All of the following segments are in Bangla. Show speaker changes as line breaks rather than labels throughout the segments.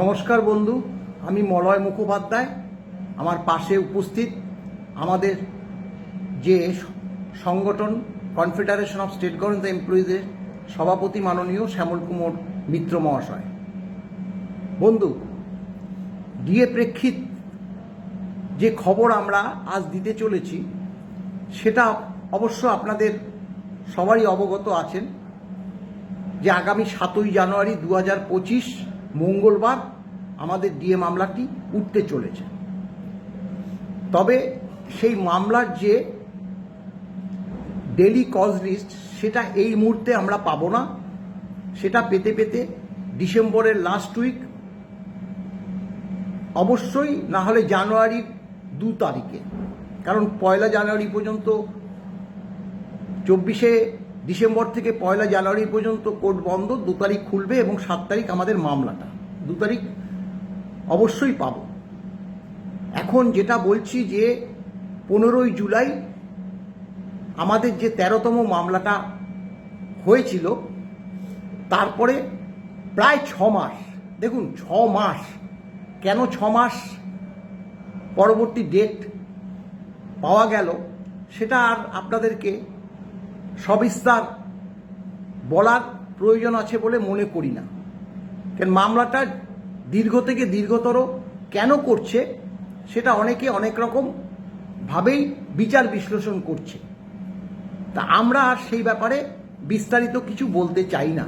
নমস্কার বন্ধু, আমি মলয় মুখোপাধ্যায়। আমার পাশে উপস্থিত আমাদের যে সংগঠন কনফেডারেশন অফ স্টেট গভর্নমেন্ট এমপ্লয়িজের সভাপতি মাননীয় শ্যামল কুমার মিত্র মহাশয়। বন্ধু ডিএ প্রেক্ষিত যে খবর আমরা আজ দিতে চলেছি, সেটা অবশ্য আপনাদের সবারই অবগত আছেন যে আগামী সাতই জানুয়ারি দু হাজার পঁচিশ মঙ্গলবার আমাদের ডিএ মামলাটি উঠতে চলেছে। তবে সেই মামলার যে ডেলি কজ লিস্ট, সেটা এই মুহূর্তে আমরা পাবো না। সেটা পেতে পেতে ডিসেম্বরের লাস্ট উইক অবশ্যই না হলে জানুয়ারির দু তারিখে। কারণ পয়লা জানুয়ারি পর্যন্ত চব্বিশে ডিসেম্বর থেকে পয়লা জানুয়ারি পর্যন্ত কোর্ট বন্ধ, দু তারিখ খুলবে এবং সাত তারিখ আমাদের মামলাটা। দু তারিখ অবশ্যই পাব। এখন যেটা বলছি যে, পনেরোই জুলাই আমাদের যে তেরোতম মামলাটা হয়েছিল, তারপরে প্রায় ছ মাস, দেখুন, ছ মাস। কেন ছ মাস? পরবর্তী ডেট পাওয়া গেল, সেটা আর আপনাদেরকে সবিস্তার বলার প্রয়োজন আছে বলে মনে করি না। কেন মামলাটা দীর্ঘ থেকে দীর্ঘতর কেন করছে সেটা অনেকে অনেক রকম ভাবেই বিচার বিশ্লেষণ করছে। তা আমরা আর সেই ব্যাপারে বিস্তারিত কিছু বলতে চাই না।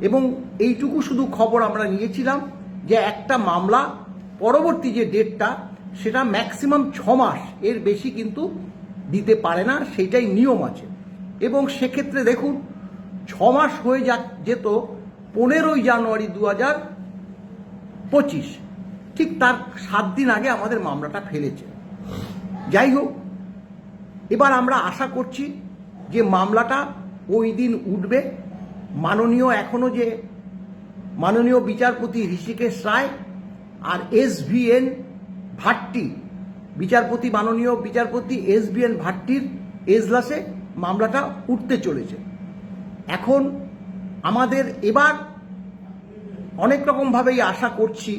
এবং এইটুকু শুধু খবর আমরা নিয়েছিলাম যে একটা মামলা পরবর্তী যে ডেটটা সেটা ম্যাক্সিমাম ছ মাস এর বেশি কিন্তু দিতে পারে না, সেটাই নিয়ম আছে। এবং সেক্ষেত্রে দেখুন, ছ মাস হয়ে যা, যেত পনেরোই জানুয়ারি দু হাজার পঁচিশ। ঠিক তার সাত দিন আগে আমাদের মামলাটা ফেলেছে। যাই হোক, এবার আমরা আশা করছি যে মামলাটা ওই দিন উঠবে। মাননীয় এখনও যে, মাননীয় বিচারপতি ঋষিকেশ রায় আর এস ভি এন ভাট্টি, বিচারপতি, মাননীয় বিচারপতি এস ভাট্টির এজলাসে মামলাটা উঠতে চলেছে। এখন আমাদের এবার অনেক রকমভাবেই আশা করছি,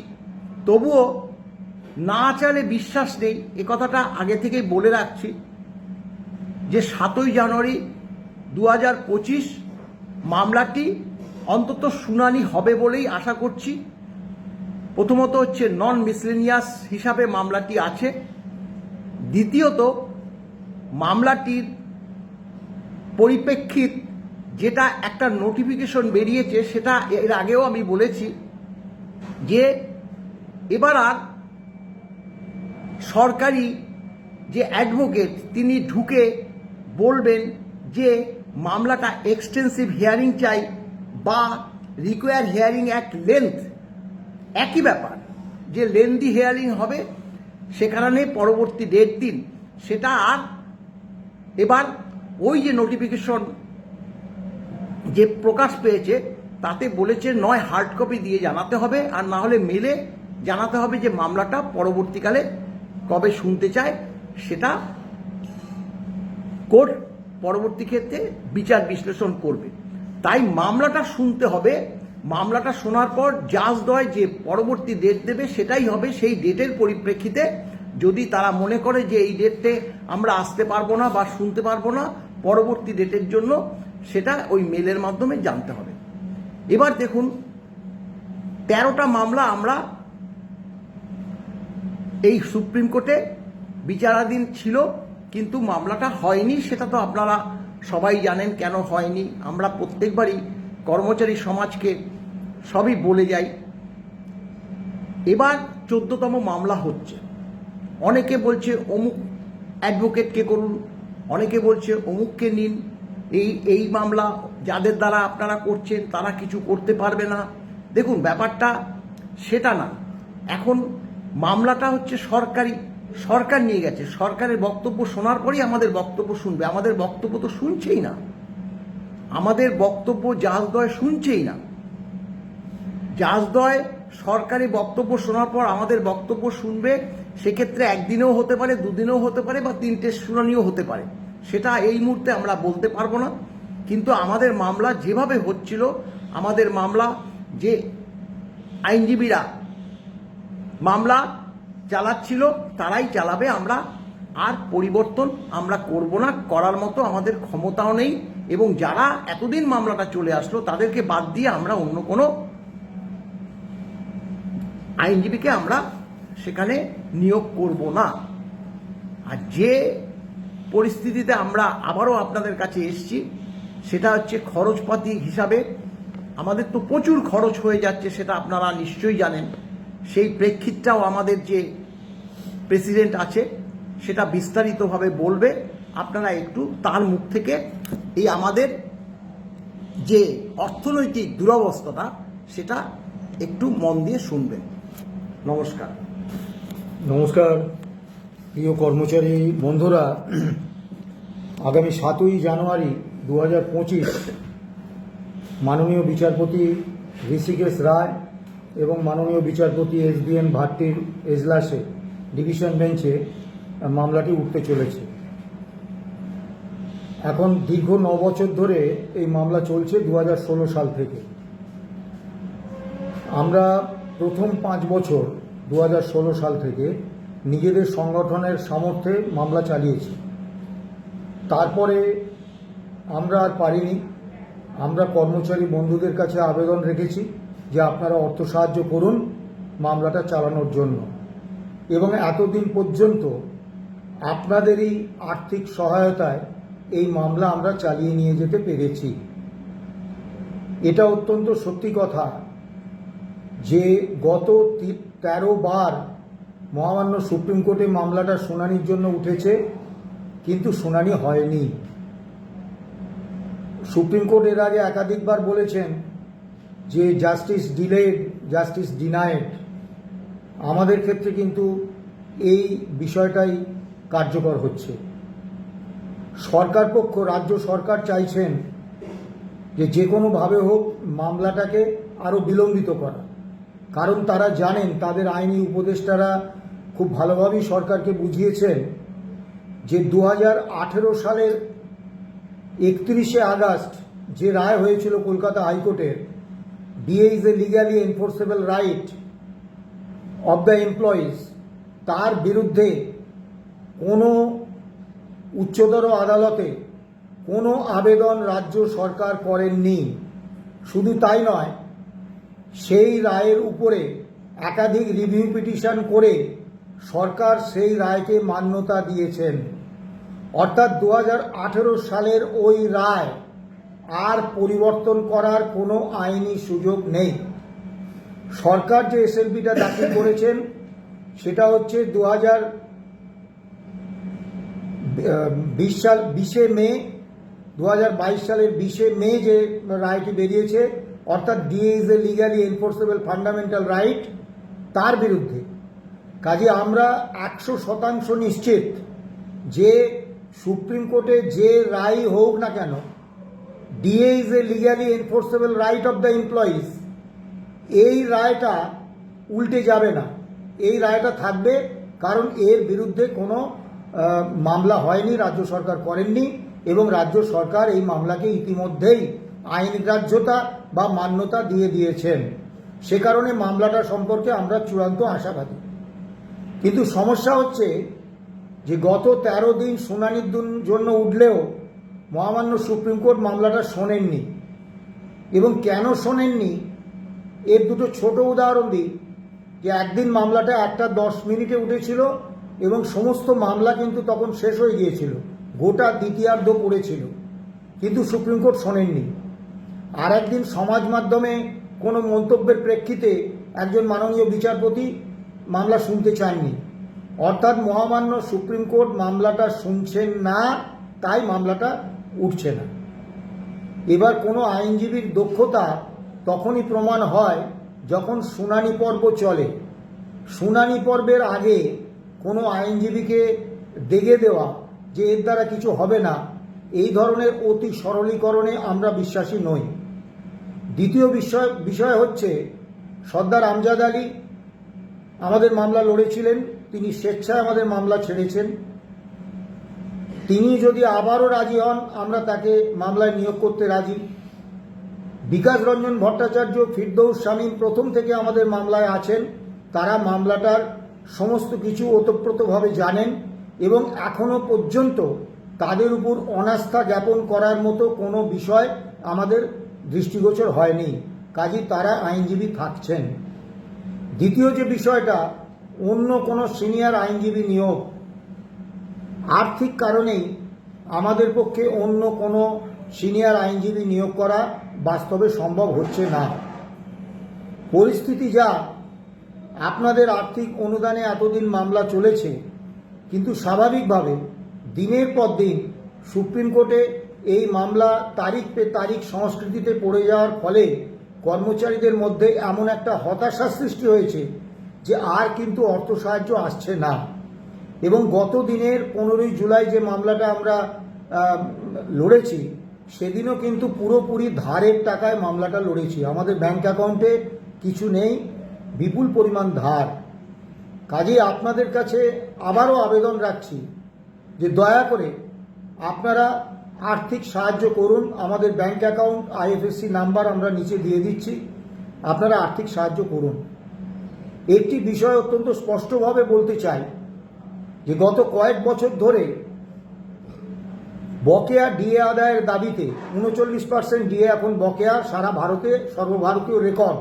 তবুও না চালে বিশ্বাস নেই, এ কথাটা আগে থেকেই বলে রাখছি যে সাতই জানুয়ারি দু হাজার পঁচিশ মামলাটি অন্তত শুনানি হবে বলেই আশা করছি। প্রথমত হচ্ছে নন মিসলেনিয়াস হিসাবে মামলাটি আছে। দ্বিতীয়ত, মামলাটির পরিপ্রেক্ষিত যেটা একটা নোটিফিকেশন বেরিয়েছে, সেটা এর আগেও আমি বলেছি যে এবার আর সরকারি যে অ্যাডভোকেট তিনি ঢুকে বলবেন যে মামলাটা এক্সটেন্সিভ হিয়ারিং চাই বা রিকোয়ার হিয়ারিং অ্যাক্ট লেন্থ একই ব্যাপার, যে লেন্দি হিয়ারিং হবে সে কারণে পরবর্তী ডেট দিন। সেটা আর এবার ওই যে নোটিফিকেশন যে প্রকাশ পেয়েছে, তাতে বলেছে নয় হার্ড কপি দিয়ে জানাতে হবে, আর না হলে মেলে জানাতে হবে যে মামলাটা পরবর্তীকালে কবে শুনতে চায়, সেটা কোর্ট পরবর্তী ক্ষেত্রে বিচার বিশ্লেষণ করবে। তাই মামলাটা শুনতে হবে। মামলাটা শোনার পর জাজদ্বয় যে পরবর্তী ডেট দেবে, সেটাই হবে। সেই ডেটের পরিপ্রেক্ষিতে যদি তারা মনে করে যে এই ডেটে আমরা আসতে পারব না বা শুনতে পারব না পরবর্তী ডেটের জন্য সেটা ওই মেলের মাধ্যমে জানতে হবে। এবার দেখুন, তেরোটা মামলা আমরা এই সুপ্রিম কোর্টে বিচারাধীন ছিল, কিন্তু মামলাটা হয়নি, সেটা তো আপনারা সবাই জানেন কেন হয়নি। আমরা প্রত্যেকবারই কর্মচারী সমাজকে সবই বলে যাই। এবার চোদ্দতম মামলা হচ্ছে। অনেকে বলছে, অমুক অ্যাডভোকেটকে করুন অনেকে বলছে অমুককে নিন। এই এই মামলা যাদের দ্বারা আপনারা করছেন, তারা কিছু করতে পারবে না। দেখুন, ব্যাপারটা সেটা না। এখন মামলাটা হচ্ছে সরকারি, সরকার নিয়ে গেছে। সরকারের বক্তব্য শোনার পরেই আমাদের বক্তব্য শুনবে। আমাদের বক্তব্য তো শুনছেই না। আমাদের বক্তব্য জাজদয় শুনছেই না। জাজদয় সরকারি বক্তব্য শোনার পর আমাদের বক্তব্য শুনবে সেক্ষেত্রে একদিনেও হতে পারে, দুদিনেও হতে পারে বা তিনটে শুনানিও হতে পারে। সেটা এই মুহূর্তে আমরা বলতে পারব না। কিন্তু আমাদের মামলা যেভাবে হচ্ছিল, আমাদের মামলা যে আইনজীবীরা মামলা চালাচ্ছিল, তারাই চালাবে। আমরা আর পরিবর্তন আমরা করব না। করার মতো আমাদের ক্ষমতাও নেই এবং যারা এতদিন মামলাটা চলে আসলো, তাদেরকে বাদ দিয়ে আমরা অন্য কোনো আইনজীবীকে আমরা সেখানে নিয়োগ করব না। আর যে পরিস্থিতিতে আমরা আবারও আপনাদের কাছে এসেছি, সেটা হচ্ছে খরচপাতি হিসাবে। আমাদের তো প্রচুর খরচ হয়ে যাচ্ছে, সেটা আপনারা নিশ্চয়ই জানেন। সেই প্রেক্ষিতটাও আমাদের যে প্রেসিডেন্ট আছে, সেটা বিস্তারিতভাবে বলবে। আপনারা একটু তার মুখ থেকে এই আমাদের যে অর্থনৈতিক দুরবস্থাটা সেটা একটু মন দিয়ে শুনবেন। নমস্কার।
নমস্কার, প্রিয় কর্মচারী বন্ধুরা। আগামী সাতই জানুয়ারি দু হাজার পঁচিশ মাননীয় বিচারপতি ঋষিকেশ রায় এবং মাননীয় বিচারপতি এস বি এন ভাট্টির এজলাসে, ডিভিশন বেঞ্চে মামলাটি উঠতে চলেছে। এখন দীর্ঘ ন বছর ধরে এই মামলা চলছে দু হাজার ষোলো সাল থেকে। আমরা প্রথম পাঁচ বছর দু হাজার ষোলো সাল থেকে নিজেদের সংগঠনের সামর্থ্যে মামলা চালিয়েছি। তারপরে আমরা আর পারিনি। আমরা কর্মচারী বন্ধুদের কাছে আবেদন রেখেছি যে আপনারা অর্থ সাহায্য করুন মামলাটা চালানোর জন্য। এবং এতদিন পর্যন্ত আপনাদেরই আর্থিক সহায়তায় এই মামলা আমরা চালিয়ে নিয়ে যেতে পেরেছি। এটা অত্যন্ত সত্যি কথা যে গত তেরো বার মহামান্য সুপ্রিম কোর্টে মামলাটা শুনানির জন্য উঠেছে, কিন্তু শুনানি হয়নি। সুপ্রিম কোর্ট এর আগে একাধিকবার বলেছেন যে জাস্টিস ডিলেড, জাস্টিস ডিনায়েড। আমাদের ক্ষেত্রে কিন্তু এই বিষয়টাই কার্যকর হচ্ছে। সরকার পক্ষ, রাজ্য সরকার চাইছেন যে যে কোনোভাবে হোক মামলাটাকে আরও বিলম্বিত করা। কারণ তারা জানেন, তাদের আইনি উপদেষ্টারা খুব ভালোভাবেই সরকারকে বুঝিয়েছেন যে দু হাজার আঠেরো সালের একত্রিশে আগস্ট যে রায় হয়েছিল কলকাতা হাইকোর্টের DA is a legally enforceable right of the employees তার বিরুদ্ধে কোনো উচ্চতর আদালতে কোনো আবেদন রাজ্য সরকার করেননি। শুধু তাই নয় সেই রায়ের উপরে একাধিক রিভিউ পিটিশন করে সরকার সেই রায়কে মান্যতা দিয়েছেন। অর্থাৎ দু হাজার আঠেরো সালের ওই রায় আর পরিবর্তন করার কোনো আইনি সুযোগ নেই। সরকার যে এসএলপিটা দাখিল করেছেন, সেটা হচ্ছে দু হাজার বিশ সাল, বিশে মে, দু হাজার বাইশ সালের বিশে মে যে রায়টি বেরিয়েছে অর্থাৎ DA is a legally enforceable fundamental right তার বিরুদ্ধে। কাজে আমরা একশো শতাংশ নিশ্চিত যে সুপ্রিম কোর্টে যে রায় হোক না কেন DA is a legally enforceable right of the employees এই রায়টা উল্টে যাবে না। এই রায়টা থাকবে কারণ এর বিরুদ্ধে কোনো মামলা হয়নি, রাজ্য সরকার করেননি এবং রাজ্য সরকার এই মামলাকে ইতিমধ্যেই আইন গ্রাহ্যতা বা মান্যতা দিয়ে দিয়েছেন। সে কারণে মামলাটা সম্পর্কে আমরা চূড়ান্ত আশাবাদী। কিন্তু সমস্যা হচ্ছে যে গত তেরো দিন শুনানির জন্য উঠলেও মহামান্য সুপ্রিম কোর্ট মামলাটা শোনেননি। এবং কেন শোনেননি? এর দুটো ছোট উদাহরণ দিই। যে একদিন মামলাটা একটা দশ মিনিটে উঠেছিল এবং সমস্ত মামলা কিন্তু তখন শেষ হয়ে গিয়েছিল। গোটা দ্বিতীয়ার্ধ পড়েছিল। কিন্তু সুপ্রিম কোর্ট শোনেননি। আর একদিন সমাজ মাধ্যমে কোনো মন্তব্যের প্রেক্ষিতে একজন মাননীয় বিচারপতি মামলা শুনতে চাননি। অর্থাৎ মহামান্য সুপ্রিম কোর্ট মামলাটা শুনছেন না, তাই মামলাটা উঠছে না। এবার কোনো আইনজীবীর দক্ষতা তখনই প্রমাণ হয় যখন শুনানি পর্ব চলে। শুনানি পর্বের আগে কোনো আইনজীবীকে দেগে দেওয়া যে এর দ্বারা কিছু হবে না, এই ধরনের অতি সরলীকরণে আমরা বিশ্বাসী নই। দ্বিতীয় বিষয় বিষয় হচ্ছে সর্দার আমজাদ আলী আমাদের মামলা লড়েছিলেন, তিনি স্বেচ্ছায় আমাদের মামলা ছেড়েছেন। তিনি যদি আবারও রাজি হন, আমরা তাকে মামলায় নিয়োগ করতে রাজি। বিকাশ রঞ্জন ভট্টাচার্য, ফিরদৌস শামীম প্রথম থেকে আমাদের মামলায় আছেন, তারা মামলাটার সমস্ত কিছু ওতপ্রোতভাবে জানেন এবং এখনও পর্যন্ত তাদের উপর অনাস্থা জ্ঞাপন করার মতো কোনো বিষয় আমাদের দৃষ্টিগোচর হয়নি। কাজী তারা আইনজীবী থাকছেন। দ্বিতীয় যে বিষয়টা, অন্য কোনো সিনিয়র আইনজীবী নিয়োগ। আর্থিক কারণেই আমাদের পক্ষে অন্য কোনো সিনিয়র আইনজীবী নিয়োগ করা বাস্তবে সম্ভব হচ্ছে না। পরিস্থিতি যা, আপনাদের আর্থিক অনুদানে এতদিন মামলা চলেছে, কিন্তু স্বাভাবিকভাবে দিনের পর দিন সুপ্রিম কোর্টে এই মামলা তারিখ পে তারিখ সংস্কৃতিতে পড়ে যাওয়ার ফলে কর্মচারীদের মধ্যে এমন একটা হতাশা সৃষ্টি হয়েছে যে আর কিন্তু অর্থ সাহায্য আসছে না। এবং গত দিনের পনেরোই জুলাই যে মামলাটা আমরা লড়েছি, সেদিনও কিন্তু পুরোপুরি ধারের টাকায় মামলাটা লড়েছি। আমাদের ব্যাংক অ্যাকাউন্টে কিছু নেই, বিপুল পরিমাণ ধার। কাজেই আপনাদের কাছে আবারও আবেদন রাখছি যে দয়া করে আপনারা আর্থিক সাহায্য করুন। আমাদের ব্যাংক অ্যাকাউন্ট, আইএফএসসি নাম্বার আমরা নিচে দিয়ে দিচ্ছি। আপনারা আর্থিক সাহায্য করুন। একটি বিষয় অত্যন্ত স্পষ্টভাবে বলতে চাই যে, গত কয়েক বছর ধরে বকেয়া ডিএ আদায়ের দাবিতে উনচল্লিশ পার্সেন্ট ডিএ এখন বকেয়া, সারা ভারতে সর্বভারতীয় রেকর্ড।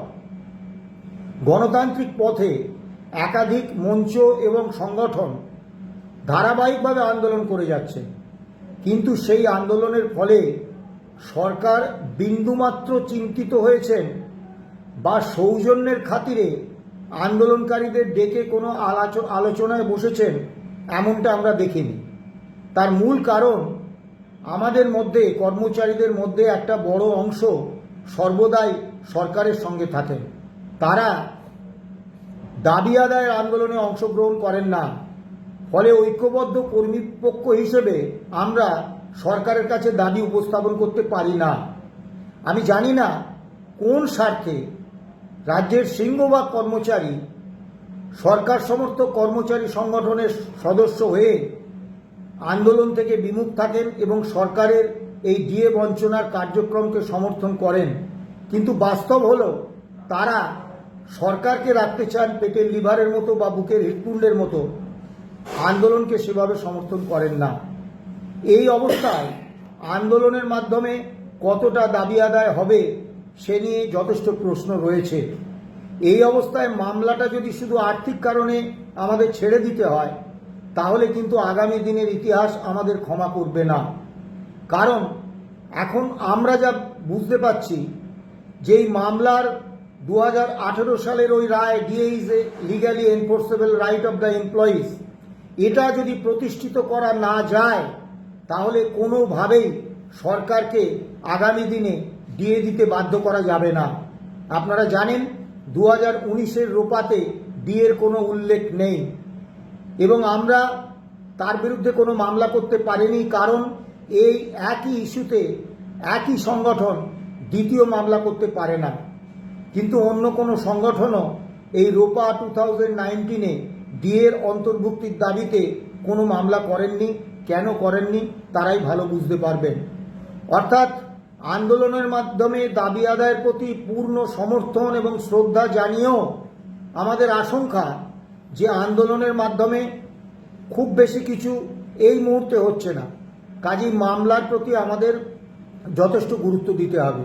গণতান্ত্রিক পথে একাধিক মঞ্চ এবং সংগঠন ধারাবাহিকভাবে আন্দোলন করে যাচ্ছে। কিন্তু সেই আন্দোলনের ফলে সরকার বিন্দুমাত্র চিন্তিত হয়েছেন বা সৌজন্যের খাতিরে আন্দোলনকারীদের ডেকে কোনো আলাচ- আলোচনায় বসেছেন এমনটা আমরা দেখিনি। তার মূল কারণ আমাদের মধ্যে, কর্মচারীদের মধ্যে একটা বড় অংশ সর্বদাই সরকারের সঙ্গে থাকেন। তারা দাবি আদায়ের আন্দোলনে অংশগ্রহণ করেন না। ফলে ঐক্যবদ্ধ কর্মীপক্ষ হিসেবে আমরা সরকারের কাছে দাবি উপস্থাপন করতে পারি না। আমি জানি না কোন স্বার্থে রাজ্যের সিংহভাগ কর্মচারী, সরকার সমর্থক কর্মচারী সংগঠনের সদস্য হয়ে আন্দোলন থেকে বিমুখ থাকেন এবং সরকারের এই ডিএ বঞ্চনার কার্যক্রমকে সমর্থন করেন। কিন্তু বাস্তব হলো, তারা সরকারকে রাখতে চান পেটের লিভারের মতো বা বুকের হৃৎপিণ্ডের মতো। আন্দোলনকে সেভাবে সমর্থন করেন না। এই অবস্থায় আন্দোলনের মাধ্যমে কতটা দাবি আদায় হবে সে নিয়ে যথেষ্ট প্রশ্ন রয়েছে। এই অবস্থায় মামলাটা যদি শুধু আর্থিক কারণে আমাদের ছেড়ে দিতে হয়, তাহলে কিন্তু আগামী দিনের ইতিহাস আমাদের ক্ষমা করবে না। কারণ এখন আমরা যা বুঝতে পাচ্ছি যে এই মামলার দু হাজার আঠেরো সালের ওই রায় DA is a legally enforceable right of the employees এটা যদি প্রতিষ্ঠিত করা না যায়, তাহলে কোনোভাবেই সরকারকে আগামী দিনে ডিএ দিতে বাধ্য করা যাবে না। আপনারা জানেন দু হাজার উনিশের রোপাতে ডিএর কোনো উল্লেখ নেই। এবং আমরা তার বিরুদ্ধে কোনো মামলা করতে পারিনি, কারণ এই একই ইস্যুতে একই সংগঠন দ্বিতীয় মামলা করতে পারে না। কিন্তু অন্য কোনো সংগঠনও এই রোপা টু থাউজেন্ড নাইনটিনে ডিএর অন্তর্ভুক্তির দাবিতে কোনো মামলা করেননি, কেন করেননি, তারাই ভালো বুঝতে পারবেন। অর্থাৎ আন্দোলনের মাধ্যমে দাবি আদায়ের প্রতি পূর্ণ সমর্থন এবং শ্রদ্ধা জানিয়েও আমাদের আশঙ্কা যে আন্দোলনের মাধ্যমে খুব বেশি কিছু এই মুহূর্তে হচ্ছে না। কাজেই মামলার প্রতি আমাদের যথেষ্ট গুরুত্ব দিতে হবে।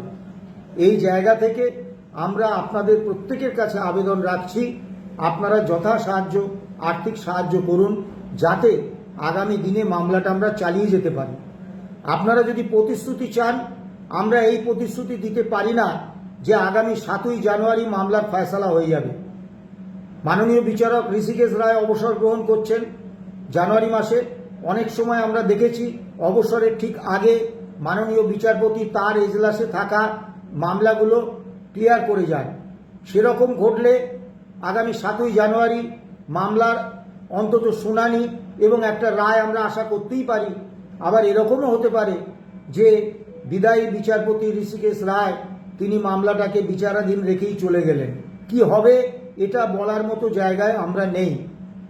এই জায়গা থেকে আমরা আপনাদের প্রত্যেকের কাছে আবেদন রাখছি। আপনারা যথা সাহায্য, আর্থিক সাহায্য করুন যাতে আগামী দিনে মামলাটা আমরা চালিয়ে যেতে পারি। আপনারা যদি প্রতিশ্রুতি চান, আমরা এই প্রতিশ্রুতি দিতে পারি না যে আগামী সাতই জানুয়ারি মামলার ফয়সালা হয়ে যাবে। মাননীয় বিচারক ঋষিকেশ রায় অবসর গ্রহণ করছেন জানুয়ারি মাসে। অনেক সময় আমরা দেখেছি অবসরের ঠিক আগে মাননীয় বিচারপতি তার এজলাসে থাকা মামলাগুলো ক্লিয়ার করে যায় সেরকম ঘটলে আগামী সাতই জানুয়ারি মামলার অন্তত শুনানি এবং একটা রায় আমরা আশা করতেই পারি। আবার এরকমও হতে পারে যে বিদায়ী বিচারপতি ঋষিকেশ রায় তিনি মামলাটাকে বিচারাধীন রেখেই চলে গেলেন। কি হবে এটা বলার মতো জায়গায় আমরা নেই।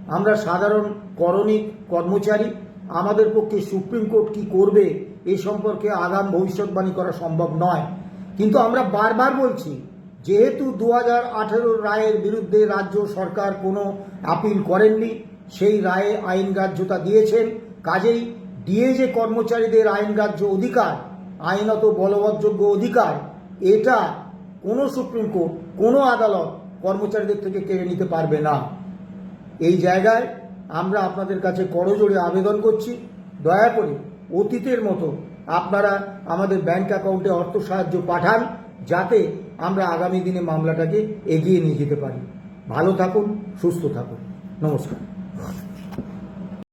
আমরা সাধারণ করণিক কর্মচারী। আমাদের পক্ষে সুপ্রিম কোর্ট কি করবে এ সম্পর্কে আগাম ভবিষ্যৎবাণী করা সম্ভব নয়। কিন্তু আমরা বারবার বলছি যেহেতু দু হাজার আঠেরো রায়ের বিরুদ্ধে রাজ্য সরকার কোনো আপিল করেননি, সেই রায়ে আইন গ্রাহ্যতা দিয়েছেন। কাজেই ডিএজে কর্মচারীদের আইন গ্রাহ্য অধিকার, আইনত বলবৎযোগ্য অধিকার, এটা কোনো সুপ্রিম কোর্ট, কোনো আদালত কর্মচারীদের থেকে কেড়ে নিতে পারবে না। এই জায়গায় আমরা আপনাদের কাছে করজোড়ে আবেদন করছি। দয়া করে অতীতের মতো আপনারা আমাদের ব্যাংক অ্যাকাউন্টে অর্থ সাহায্য পাঠান, যাতে আমরা আগামী দিনে মামলাটাকে এগিয়ে নিয়ে যেতে পারি। ভালো থাকুন সুস্থ থাকুন। নমস্কার।